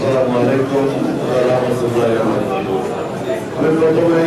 আসসালামু আলাইকুম রাহমাতুল্লাহি। আমি প্রথমে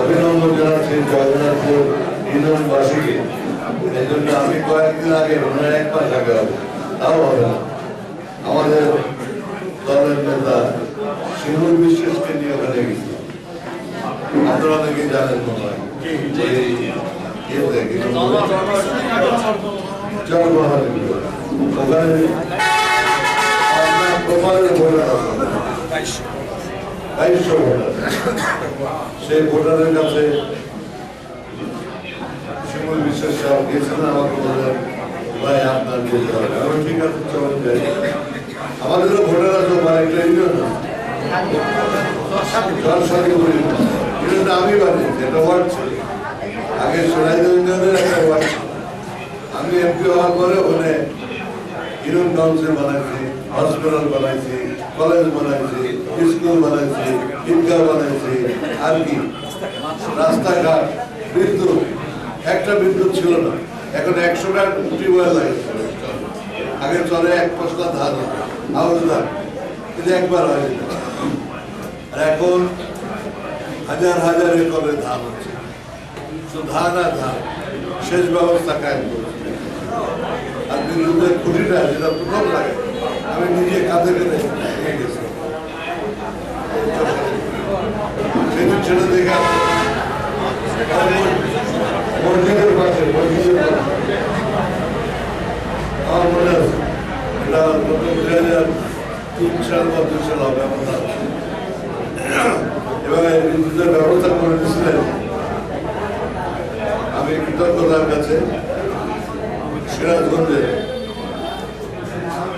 অভিনন্দন জানাচ্ছি জগন্নাথপুর ইউনিয়নবাসীকে এই জন্য আমি কয়েকদিন আগে মনে হয় এক মাস আগে তাও হবে না আমাদের দলের নেতা শিমুল বিশ্বাসকে নিয়ে ওখানে গেছি আপনারা অনেকে জানেন মনে হয় ওখানে প্রমাণের ভোটার বাইশশো ভোটার। সেই ভোটারের কাছে শিমুল বিশ্বাস সাহেব গেছিলেন আমাকে বললেন, ভাই, আপনার যেতে হবে। আমি ঠিক আছে, চলেন ইউনিয়নটা আমি বানিয়েছি, এটা ওয়ার্ড ছিল। আগে ইউনিয়নের একটা ওয়ার্ড আমি এমপি হওয়ার পরে ওখানে কাউন্সিল বানাইছি হসপিটাল বানাইছি, কলেজ বানাইছি, স্কুল বানাইছি ঈদগাহ বানাইছি, আর কি? রাস্তাঘাট, বিদ্যুৎ, একটা বিদ্যুৎ ছিল না। এখন একশোটা টিউবওয়েল লাগে আগে চলে এক পশলা ধান আউশ ধান কিন্তু একবার হয়। আর এখন হাজার হাজার একরের ধান হচ্ছে। শুধু ধান আর ধান, সেচ ব্যবস্থা কায়েম করছে। আর বিদ্যুতের খুঁটিটা যেটা প্রথম লাগে আমি নিজে কাঁধে নিয়ে গেছি। আমার মনে এটা প্রথম দুই হাজার তিন সাল বা দুই সাল হবে, আমার করে আমি কৃতজ্ঞতার কাছে সিরাজগঞ্জের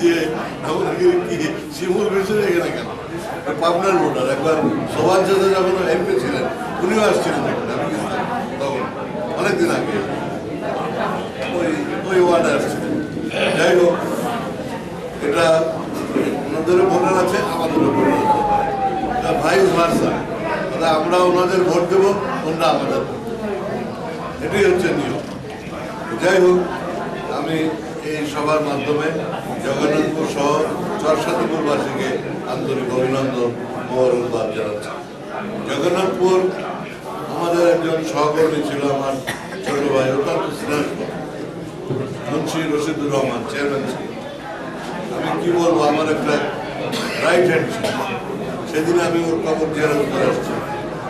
দিয়ে আমাকে কি শিমুল বেশি এখানে কেন? পাবনার ভোটার, একবার সবার সাথে যখন এমপি ছিলেন, উনিও আসছিলেন এখানে আমি তখন, অনেকদিন আগে। ওই ওই ওয়ার্ডে আসছিলেন। যাই হোক, এটা ওনাদেরও ভোটার আছে, আমাদেরও ভোটার আছে। ভাইস ভার্সা আমরা ওনাদের ভোট দেবো, ওনারা আমাদের। এটাই হচ্ছে নিয়ম। যাই হোক, আমি এই সভার মাধ্যমে জগন্নাথপুর সহ চরসাদপুরবাসীকে আন্তরিক অভিনন্দন মোবারকবাদ জানাচ্ছি। জগন্নাথপুর আমাদের একজন সহকর্মী ছিল আমার ছোট ভাই অত্যন্ত স্নেহ মুন্সি রশিদুর রহমান চেয়ারম্যান ছিল। আমি কি বলব, আমার একটা রাইট হ্যান্ড ছিল। সেদিন আমি ওর খবর জিয়ারত করে আসছি।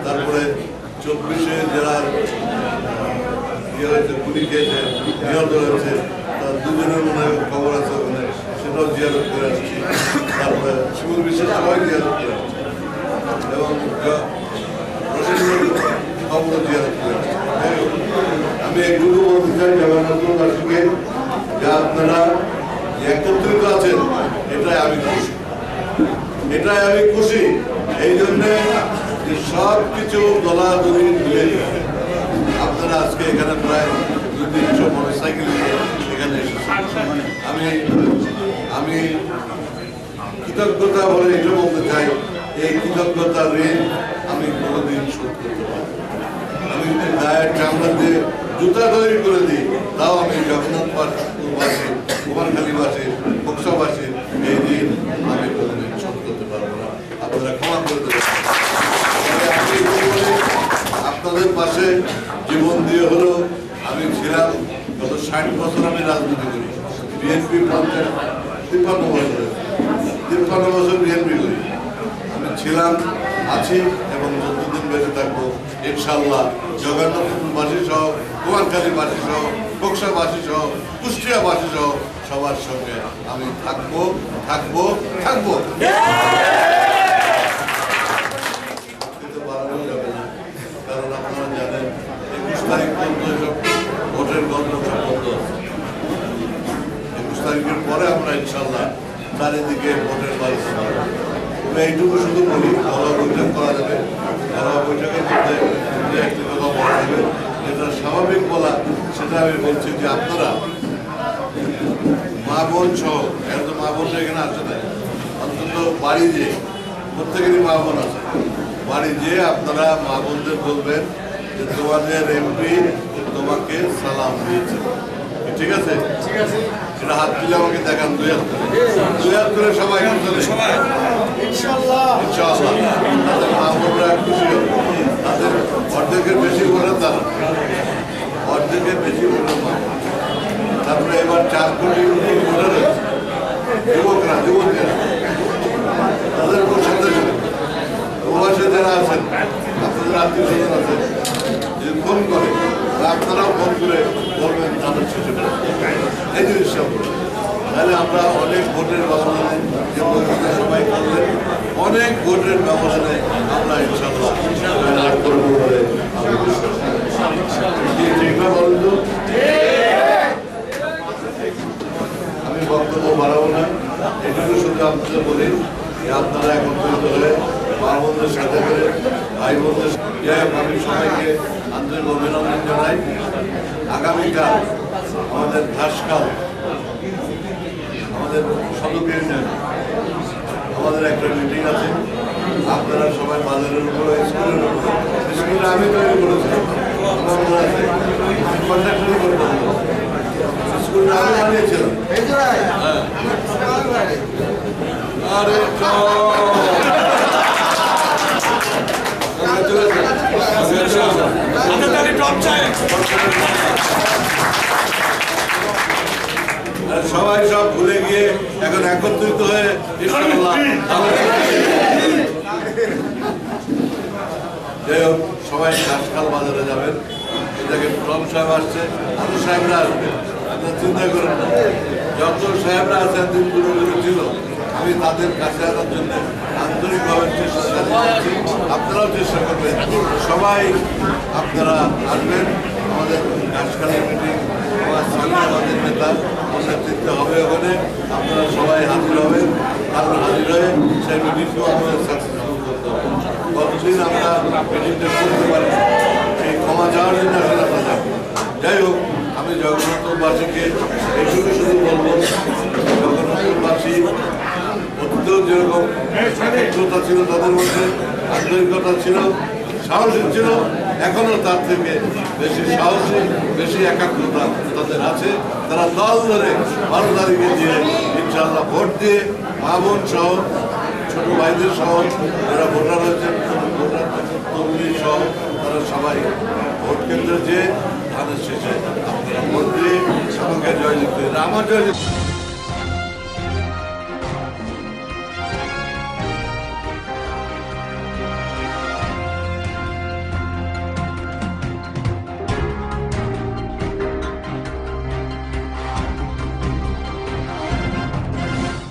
তারপরে চব্বিশে জেলার ইয়ে হয়েছে নিহত হয়েছে দুজনের মনে হয় খবর আছে ওখানে সেটাও জিয়ারত করে আসছি। তারপরে শিমুল বিশ্বের সবাই জিয়ারত করে আসছি। এবং খবরও জিয়ারত করে আসছি। আমি এইটুকু বলতে চাই জগন্নাথবাসীকে যে আপনারা একত্রিত আছেন, এটাই আমি খুশি। এটাই আমি খুশি। এই জন্যে সব কিছু দলাদলি মিলে গেছে আপনারা আজকে এখানে প্রায় দুই তিনশো মোটরসাইকেল নিয়ে এখানে এসেছেন আমি আমি কৃতজ্ঞতা বলে এটা বলতে চাই, এই কৃতজ্ঞতার ঋণ আমি কোনোদিন শোধ করতে পারব আমি যদি গায়ের চামড়া দিয়ে জুতা তৈরি করে দিই, তাও আমি জগন্নাথবাসী কুমারখালীবাসী বক্সাবাসী এই ঋণ আমি কোনোদিন শোধ করতে পারব না। আপনারা ক্ষমা করে দেবেন। আপনাদের পাশে জীবন দিয়ে হলো আমি ছিলাম, গত ষাট বছর আমি রাজনীতি করি। বিএনপি পঞ্চায়েত তিপ্পান্ন বছর তিপ্পান্ন বছর বিএনপি করি। আমি ছিলাম, আছি এবং যতদিন বেঁচে থাকব ইনশাল্লাহ জগন্নাথপুরবাসী সহ কুমারখালীবাসী সহ বক্সাবাসী সহ, কুষ্টিয়াবাসী সহ সবার সঙ্গে আমি থাকব থাকব থাকব কিন্তু বাড়ানো যাবে না কারণ আপনারা জানেন একুশ তারিখ পর্যন্ত এসব ভোটের গল্প সব বন্ধ আছে একুশ তারিখের পরে আমরা ইনশাল্লাহ চারিদিকে ভোটের বাড়ি এইটুকু শুধু বলি, ঘরোয়া বৈঠক করা যাবে। ঘরোয়া বৈঠকের মধ্যে একটি কথা বলা যাবে, যেটা স্বাভাবিক বলা, সেটা আমি বলছি যে আপনারা মা বোন সহ এখন তো মা বোনরা এখানে আসে না অন্তত বাড়ি যে প্রত্যেকেরই মা বোন আছে। বাড়ি যেয়ে আপনারা মা বোনদের বলবেন যে তোমাদের এমপি তোমাকে সালাম দিয়েছে। ঠিক আছে? ঠিক আছে। সেটা হাত তুলে আমাকে দেখান দুই হাত করে দুই হাত করে সবাই সবাই। ইনশাআল্লাহ। তাদের মা বোনরা খুশি হবে। তাদের অর্ধেকের বেশি ভোটার তারা। অর্ধেকের বেশি বোন। তারপরে এবার চার কোটি ভোটার যুবকরা যুবকেরা তাদের উপর সাথে প্রবাসে যারা আছেন আপনাদের আত্মীয় স্বজন আছেন যদি ফোন করে আপনারাও ফোন করে বলবেন তাদের শিশু তাহলে আমরা অনেক ভোটের যে বক্তৃতা সবাই করলেন অনেক ভোটের ব্যবধানে আমরা ইনশাল্লাহ আমি বক্তব্য বাড়াবো না, এটুকু শুধু আপনাদের বলি যে আপনারা একত্রিত হয়ে মা বোনদের সাথে করে ভাই বোনদের সাথে- আমি সবাইকে আন্তরিক অভিনন্দন জানাই। আগামীকাল আমাদের ঘাসকাল আমাদের সদক আমাদের একটা মিটিং আছে, আপনারা সবাই বাজারের উপরে, স্কুলের উপরে, স্কুলে আমি তৈরি করেছি আমার আছে কন্ট্রাক্টরই করতাম স্কুলটা আমি বানিয়েছিলাম। ভাই হ্যাঁ ভাই টপ চাই সবাই সব ভুলে গিয়ে এখন একত্রিত হয়ে হোক, সবাই ঘাসখাল বাজারে যাবেন। এটাকে টম সাহেব আসছে। আরও সাহেবরা আসবে। আপনার চিন্তা করেন না। যত সাহেবরা আছেন, দিনগুলো ছিল। আমি তাদের কাছে আসার জন্য আন্তরিকভাবে চেষ্টা যাচ্ছি আপনারাও চেষ্টা করবেন। সবাই আপনারা আসবেন। আমাদের ঘাসখালের মিটিং আমার স্থানীয় আমাদের নেতা নেতৃত্বে হবে ওখানে আপনারা সবাই হাজির হবেন। আর হাজির হয়ে সেই মিটিংকেও আমাদের কতদিন আমরা মিটিংটা করতে পারি? সেই ক্ষমা চাওয়ার জন্য আসলে যাই হোক, আমি জগন্নাথবাসীকে এইটুকু শুধু বলব, জগন্নাথবাসী অতীতেও যেরকম ছিল তাদের মধ্যে, আন্তরিকতা ছিল, সাহসী ছিল এখনও তার থেকে বেশি সাহসী, বেশি একাগ্রতা তাদের আছে। তারা দল ধরে বারো তারিখে দিয়ে ইনশাল্লাহ ভোট দিয়ে মা বোন সহ, ছোট ভাইদের সহ, যারা ভোটার ভোটার তরুণী সহ, তারা সবাই ভোট কেন্দ্রে যেয়ে ধানের শেষে ভোট দিয়ে আমাকে জয় লিখতে আমার জয় লিখতে